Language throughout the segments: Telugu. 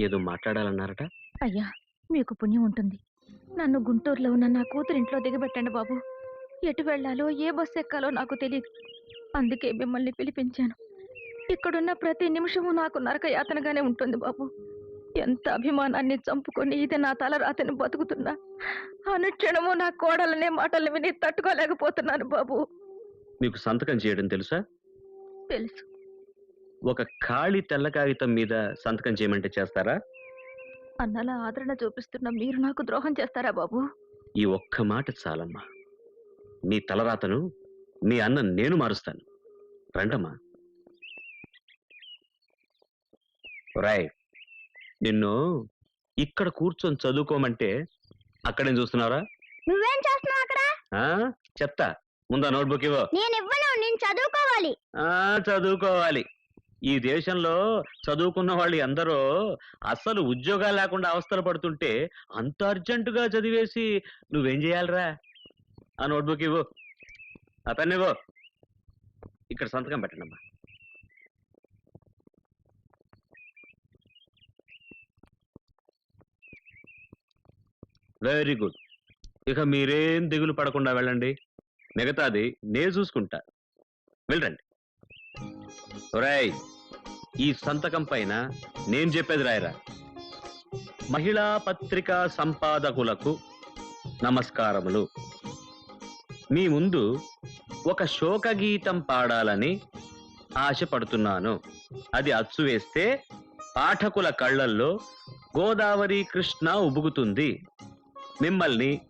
ఏదో మాట్లాడాలన్నారట? అయ్యా మీకు పుణ్యం ఉంటుంది. నన్ను గుంటూరులో ఉన్న నా కూతురింట్లో దిగబెట్టండి బాబు. ఎటు వెళ్ళాలో ఏ బస్సు ఎక్కాలో నాకు తెలియదు అందుకే మిమ్మల్ని పిలిపించాను. ఇక్కడున్న ప్రతి నిమిషము నాకు నరక యాతనగానే ఉంటుంది బాబు. ఎంత అభిమానాన్ని చంపుకొని ఇది నా తల రాతని బతుకుతున్నా. అనుక్షణము నా కోడలనే మాటలు విని తట్టుకోలేకపోతున్నాను బాబు. మీకు సంతకం చేయడం తెలుసా? తెలుసు. ఒక ఖాళీ తెల్ల కాగితం మీద సంతకం చేయమంటే చేస్తారా? అన్నలా ఆదరణ చూపిస్తున్న మీరు నాకు ద్రోహం చేస్తారా బాబు? ఈ ఒక్క మాట చాలమ్మా. మీ తలరాతను మీ అన్న నేను మారుస్తాను. రండమ్మా. రాయ్ నిన్ను ఇక్కడ కూర్చొని చదువుకోమంటే అక్కడేం చూస్తున్నారా నువ్వేం చేస్తున్నావు అక్కడ? ఆ? చెప్తా. ముందా నోట్బుక్ ఇవ్వు. నేను ఇవ్వను నేను చదువుకోవాలి. ఆ చదువుకోవాలి. ఈ దేశంలో చదువుకున్న వాళ్ళు ఎందరో అసలు ఉద్యోగాలు లేకుండా అవస్థలు పడుతుంటే అంత అర్జెంటుగా చదివేసి నువ్వేం చేయాలిరా? ఆ నోట్బుక్ ఇవ్వు. ఆ పెన్ ఇవ్వు. ఇక్కడ సంతకం పెట్టండి అమ్మా వెరీ గుడ్. ఇక మీరేం దిగులు పడకుండా వెళ్ళండి. మిగతాది నే చూసుకుంటా. వెళ్ళండి. ఒరేయ్ ఈ సంతకం పైన నేను చెప్పేది రాయరా. మహిళా పత్రికా సంపాదకులకు నమస్కారములు. మీ ముందు ఒక శోకగీతం పాడాలని ఆశపడుతున్నాను. అది అచ్చు వేస్తే పాఠకుల కళ్ళల్లో గోదావరి కృష్ణ ఉబుగుతుంది. మిమ్మల్ని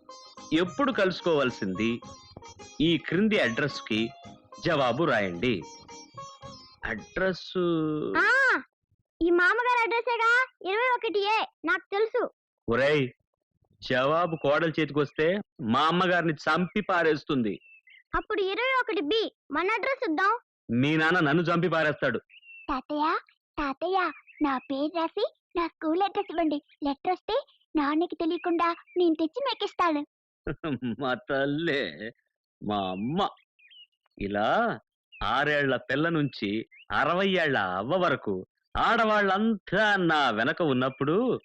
ఎప్పుడు కలుసుకోవాల్సింది ఈ క్రింది అడ్రస్కి జవాబు రాయండి. అడ్రస్ ఈ మామగారి అడ్రస్సేగా ఇరవై ఒకటి ఏ నాకు తెలుసు. ఒరేయ్ జవాబు కోడలు చేతికొస్తే మా అమ్మగారిని చంపి పారేస్తుంది. అప్పుడు ఇరవై ఒకటి బి మన అడ్రస్ ఇద్దాం. మీ నాన్న నన్ను చంపి పారేస్తాడు. తాతయ్య తాతయ్య నా పేరు రాసి నా స్కూల్ అడ్రస్ ఇవ్వండి. లెటర్ వస్తే నాన్నకి తెలియకుండా నేను తెచ్చి మెక్కిస్తాను. మా తల్లే మా అమ్మ. ఇలా ఆరేళ్ళ పిల్ల నుంచి అరవై ఏళ్ళ అవ్వ వరకు ఆడవాళ్ళంతా నా వెనక ఉన్నప్పుడు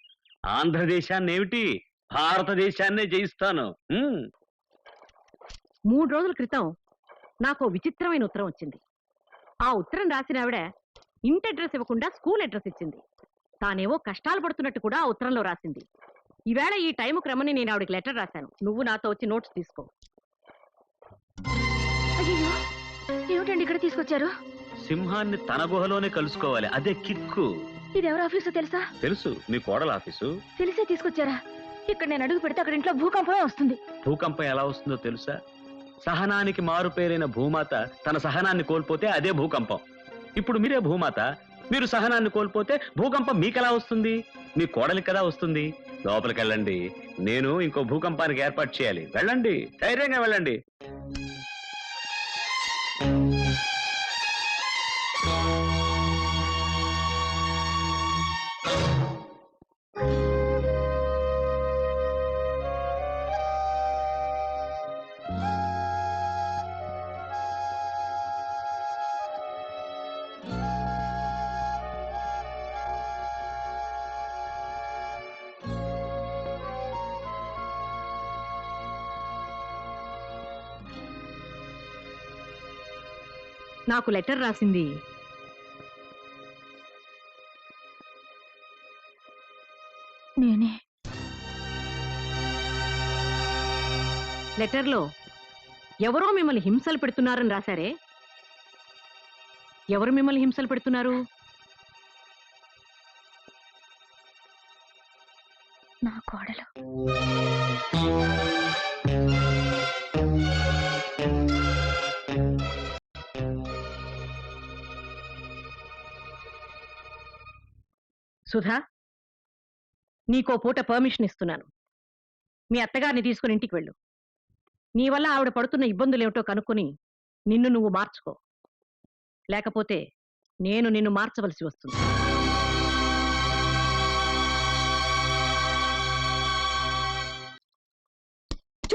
ఆంధ్రదేశాన్ని ఏమిటి భారతదేశాన్నే జయిస్తాను. మూడు రోజుల క్రితం నాకు విచిత్రమైన ఉత్తరం వచ్చింది. ఆ ఉత్తరం రాసిన ఆవిడ ఇంటి అడ్రస్ ఇవ్వకుండా స్కూల్ అడ్రస్ ఇచ్చింది. తానేవో కష్టాలు పడుతున్నట్టు కూడా ఆ ఉత్తరంలో రాసింది. ఈవేళ ఈ టైం క్రమని నేను ఆవిడకి లెటర్ రాశాను. నువ్వు నాతో వచ్చి నోట్స్ తీసుకో. అయ్యో ఏమిటండి ఇక్కడ తీసుకొచ్చారు? సింహాన్ని తన గుహలోనే కలుసుకోవాలి. అదే కిక్కు. ఇది ఎవరి ఆఫీసో తెలుసా? తెలుసు. మీ కోడల ఆఫీసు. తెలిసే తీసుకొచ్చారా? ఇక్కడ నేను అడుగు పెడితే అక్కడ ఇంట్లో భూకంపమే వస్తుంది. భూకంపం ఎలా వస్తుందో తెలుసా? సహనానికి మారు పేరైన భూమాత తన సహనాన్ని కోల్పోతే అదే భూకంపం. ఇప్పుడు మీరే భూమాత మీరు సహనాన్ని కోల్పోతే భూకంపం మీకెలా వస్తుంది? మీ కోడలికి కదా వస్తుంది? లోపలికి వెళ్ళండి నేను ఇంకో భూకంపానికి ఏర్పాటు చేయాలి. వెళ్ళండి. ధైర్యంగా వెళ్ళండి. నాకు లెటర్ రాసింది. నేనే. లెటర్లో ఎవరో మిమ్మల్ని హింసలు పెడుతున్నారని రాశారే? ఎవరు మిమ్మల్ని హింసలు పెడుతున్నారు? నా కోడలు. సుధా నీకో పూట పర్మిషన్ ఇస్తున్నాను. మీ అత్తగారిని తీసుకుని ఇంటికి వెళ్ళు. నీ వల్ల ఆవిడ పడుతున్న ఇబ్బందులేమిటో కనుక్కొని నిన్ను నువ్వు మార్చుకో. లేకపోతే నేను నిన్ను మార్చవలసి వస్తుంది.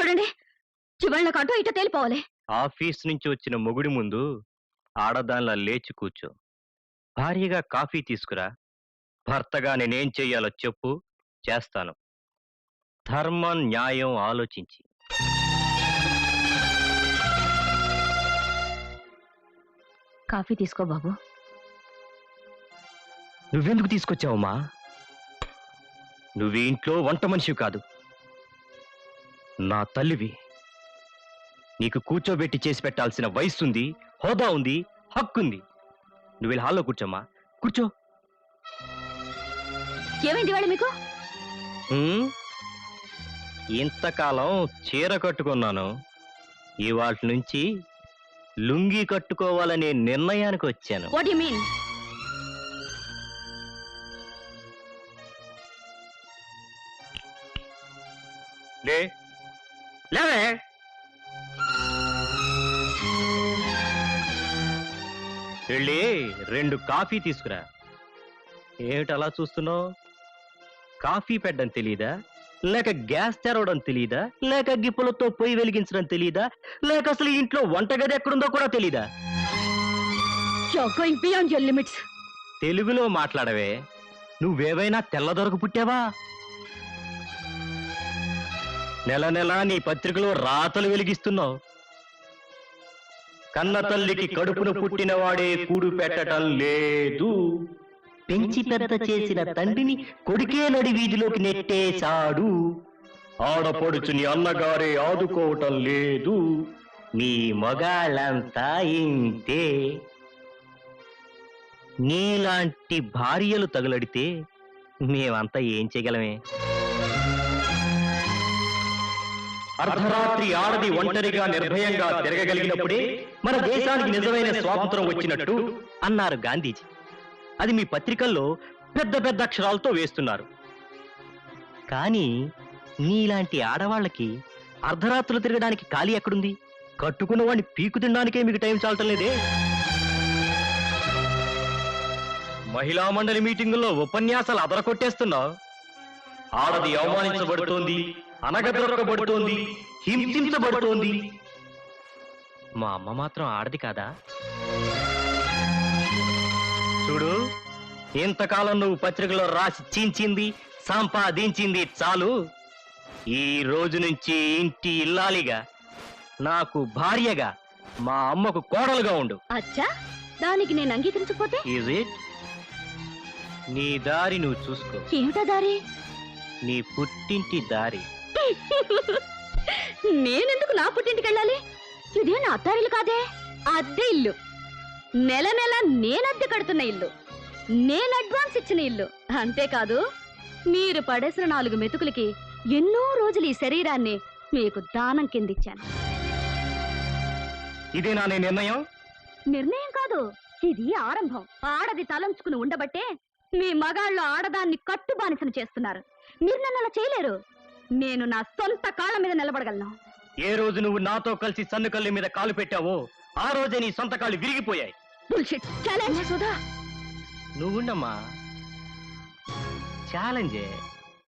చూడండి చివరిలో అటు ఇటు తేలిపోవాలి. ఆఫీస్ నుంచి వచ్చిన మొగుడి ముందు ఆడదానిలా లేచి కూర్చో. భార్యగా కాఫీ తీసుకురా. భర్తగా నేనేం చెయ్యాలో చెప్పు చేస్తాను. ధర్మం న్యాయం ఆలోచించి. కాఫీ తీసుకో బాబు. నువ్వెందుకు తీసుకొచ్చావమ్మా? నువ్వు ఇంట్లో వంట మనిషివి కాదు. నా తల్లివి నీకు కూర్చోబెట్టి చేసి పెట్టాల్సిన వయసు ఉంది హోదా ఉంది హక్కుంది. నువ్వు వెళ్ళి హాల్లో కూర్చోమ్మా. కూర్చో. ఏమైంది వాళ్ళ మీకు? ఇంతకాలం చీర కట్టుకున్నాను. ఇవాళ నుంచి లుంగీ కట్టుకోవాలనే నిర్ణయానికి వచ్చాను. వాట్ యు మీన్ లే. లేవే. వెళ్ళి రెండు కాఫీ తీసుకురా. ఏమిటి అలా చూస్తున్నావు? కాఫీ పెట్టడం తెలీదా? లేక గ్యాస్ తెరవడం తెలీదా? లేక గిప్పులతో పొయ్యి వెలిగించడం తెలీదా? లేక అసలు ఇంట్లో వంటగది ఎక్కడుందో కూడా తెలీదా? Limits. తెలుగులో మాట్లాడవే. నువ్వేవైనా తెల్లదొరకు పుట్టావా? నెల నెల నీ పత్రికలో రాతలు వెలిగిస్తున్నావు. కన్న తల్లికి కడుపున పుట్టినవాడే కూడు పెట్టడం లేదు. పెంచి పెద్ద చేసిన తండ్రిని కొడుకే నడి వీధిలోకి నెట్టేశాడు. ఆడపడుచుని అన్నగారే ఆదుకోవటం లేదు. మీ మగాళ్ళంతా ఇంతే. నీలాంటి భార్యలు తగులడితే మేమంతా ఏం చేయగలమే? అర్ధరాత్రి ఆడది ఒంటరిగా నిర్భయంగా తిరగగలిగినప్పుడే మన దేశానికి నిజమైన స్వాతంత్రం వచ్చినట్టు అన్నారు గాంధీజీ. అది మీ పత్రికల్లో పెద్ద పెద్ద అక్షరాలతో వేస్తున్నారు. కానీ నీలాంటి ఆడవాళ్ళకి అర్ధరాత్రులు తిరగడానికి ఖాళీ ఎక్కడుంది? కట్టుకున్న వాడిని పీకు తినడానికే మీకు టైం చాలటం లేదే? మహిళా మండలి మీటింగుల్లో ఉపన్యాసాలు అదరకొట్టేస్తున్నావు ఆడది అవమానించబడుతోంది అనగదొరకబడుతోంది హింసించబడుతోంది. మా అమ్మ మాత్రం ఆడది కాదా? చూడు ఇంతకాలం నువ్వు పత్రికలో రాసి చించింది సంపాదించింది చాలు. ఈ రోజు నుంచి ఇంటి ఇల్లాలిగా నాకు భార్యగా మా అమ్మకు కోడలుగా ఉండు. అచ్చా దానికి నేను అంగీకరించకపోతే? ఈజ్ ఇట్ నీ దారి నువ్వు చూసుకో. ఏమిటా దారి? నీ పుట్టింటి దారి. నేనెందుకు నా పుట్టింటికి వెళ్ళాలి? ఇదే నా అత్తారిల్లు కాదే? అద్దె ఇల్లు. నెల నెల నేను అద్దె కడుతున్న ఇల్లు. నేను అడ్వాన్స్ ఇచ్చిన ఇల్లు. అంతేకాదు మీరు పడేసిన నాలుగు మెతుకులకి ఎన్నో రోజులు ఈ శరీరాన్ని మీకు దానం కిందిచ్చాను. ఇదేనా నీ నిర్ణయం? నిర్ణయం కాదు ఇది ఆరంభం. ఆడది తలంచుకుని ఉండబట్టే మీ మగాళ్ళు ఆడదాన్ని కట్టు బానిసను చేస్తున్నారు. మీరు నన్ను అలా చేయలేరు. నేను నా సొంత కాళ్ళ మీద నిలబడగలను. ఏ రోజు నువ్వు నాతో కలిసి సన్నుకల్లి మీద కాలు పెట్టావో ఆ రోజే నీ సొంత కాళ్ళు విరిగిపోయాయి. Bullshit. Challenge. సుధా నువ్వుండమ్మా. ఛాలెంజే.